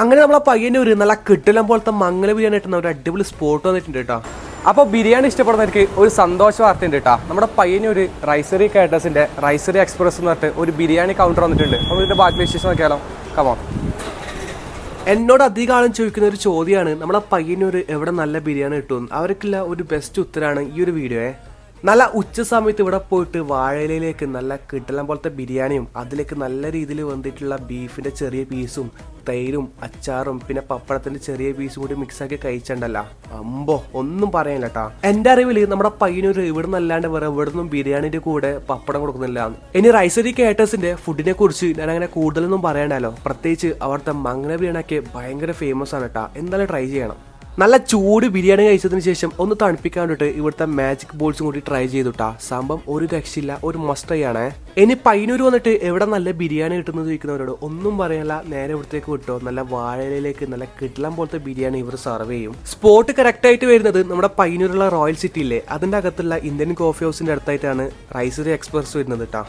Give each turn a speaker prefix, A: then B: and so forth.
A: അങ്ങനെ നമ്മളെ ഒരു നല്ല കിട്ടലം പോലത്തെ മംഗള ബിരിയാണി കിട്ടുന്ന ഒരു അടിപൊളി സ്പോട്ട് വന്നിട്ടുണ്ട് കേട്ടോ അപ്പോൾ ബിരിയാണി ഇഷ്ടപ്പെടുന്നവർക്ക് ഒരു സന്തോഷ വാർത്ത ഉണ്ട് കേട്ടോ നമ്മുടെ പയ്യന് ഒരു റൈസറി കാറ്റേഴ്സിന്റെ റൈസറി എക്സ്പ്രസ് എന്ന് പറഞ്ഞിട്ട് ഒരു ബിരിയാണി കൗണ്ടർ വന്നിട്ടുണ്ട്. അപ്പോൾ ഇതിന്റെ ബാക്കി വിശേഷം നോക്കിയാലോ? കമോൺ എന്നോട് അധികം ആളും ചോദിക്കുന്ന ഒരു ചോദ്യമാണ് നമ്മളെ പയ്യനൊരു എവിടെ നല്ല ബിരിയാണി കിട്ടും? അവർക്കുള്ള ഒരു ബെസ്റ്റ് ഉത്തരമാണ് ഈ ഒരു വീഡിയോയെ നല്ല ഉച്ച സമയത്ത് ഇവിടെ പോയിട്ട് വാഴയിലേക്ക് നല്ല കിട്ടലം പോലത്തെ ബിരിയാണിയും അതിലേക്ക് നല്ല രീതിയിൽ വന്നിട്ടുള്ള ബീഫിന്റെ ചെറിയ പീസും തൈരും അച്ചാറും പിന്നെ പപ്പടത്തിന്റെ ചെറിയ പീസും കൂടി മിക്സ് ആക്കി കഴിച്ചിട്ടുണ്ടല്ല അമ്പോ ഒന്നും പറയാനില്ല കേട്ടാ എന്റെ അറിവിൽ നമ്മുടെ പയ്യനൂർ ഇവിടെ നല്ലാണ്ട് വേറെ ഇവിടെ നിന്നും ബിരിയാണിന്റെ കൂടെ പപ്പടം കൊടുക്കുന്നില്ല. ഇനി റൈസരി കേട്ടേഴ്സിന്റെ ഫുഡിനെ കുറിച്ച് ഞാൻ അങ്ങനെ കൂടുതലൊന്നും പറയണ്ടല്ലോ. പ്രത്യേകിച്ച് അവിടുത്തെ മങ്ങന ബിരിയാണിയൊക്കെ ഭയങ്കര ഫേമസ് ആണ് കേട്ടാ എന്തായാലും ട്രൈ ചെയ്യണം. നല്ല ചൂട് ബിരിയാണി കഴിച്ചതിന് ശേഷം ഒന്ന് തണുപ്പിക്കാൻ വേണ്ടിട്ട് ഇവിടുത്തെ മാജിക് ബോൾസും കൂടി ട്രൈ ചെയ്തുട്ടാ. സംഭവം ഒരു രക്ഷയില്ല ഒരു മസ്റ്റ് ആണ് ഇനി പൈനൂർ വന്നിട്ട് എവിടെ നല്ല ബിരിയാണി കിട്ടുന്നത് ചോദിക്കുന്നവരോട് ഒന്നും പറയാനില്ല. നേരെ ഇവിടത്തേക്ക് വിട്ടോ. നല്ല വാഴയിലേക്ക് നല്ല കിട്ടലം പോലത്തെ ബിരിയാണി ഇവർ സർവ് ചെയ്യും. സ്പോട്ട് കറക്റ്റ് ആയിട്ട് വരുന്നത് നമ്മുടെ പൈനൂരുള്ള റോയൽ സിറ്റി ഇല്ലേ? അതിന്റെ അകത്തുള്ള ഇന്ത്യൻ കോഫി ഹൗസിന്റെ അടുത്തായിട്ടാണ് റൈസറി എക്സ്പ്രസ് വരുന്നത് കേട്ടോ